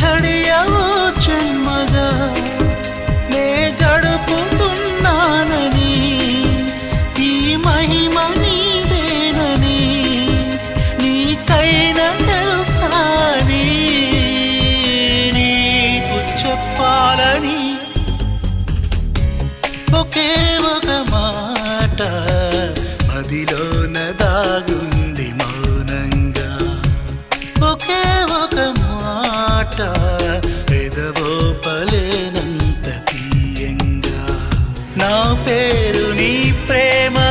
ఘడియవో జన్మగా నే గడుపుతున్నానని ఈ మహిమ నీదేనని నీకైనా తెలుసాని. నీకు చెప్పాలని ఒకే ఒక మాట మదిలోన దాగుంది పాట ఎదవోపలేనంత తీయంగా. నా పేరు నీ ప్రేమ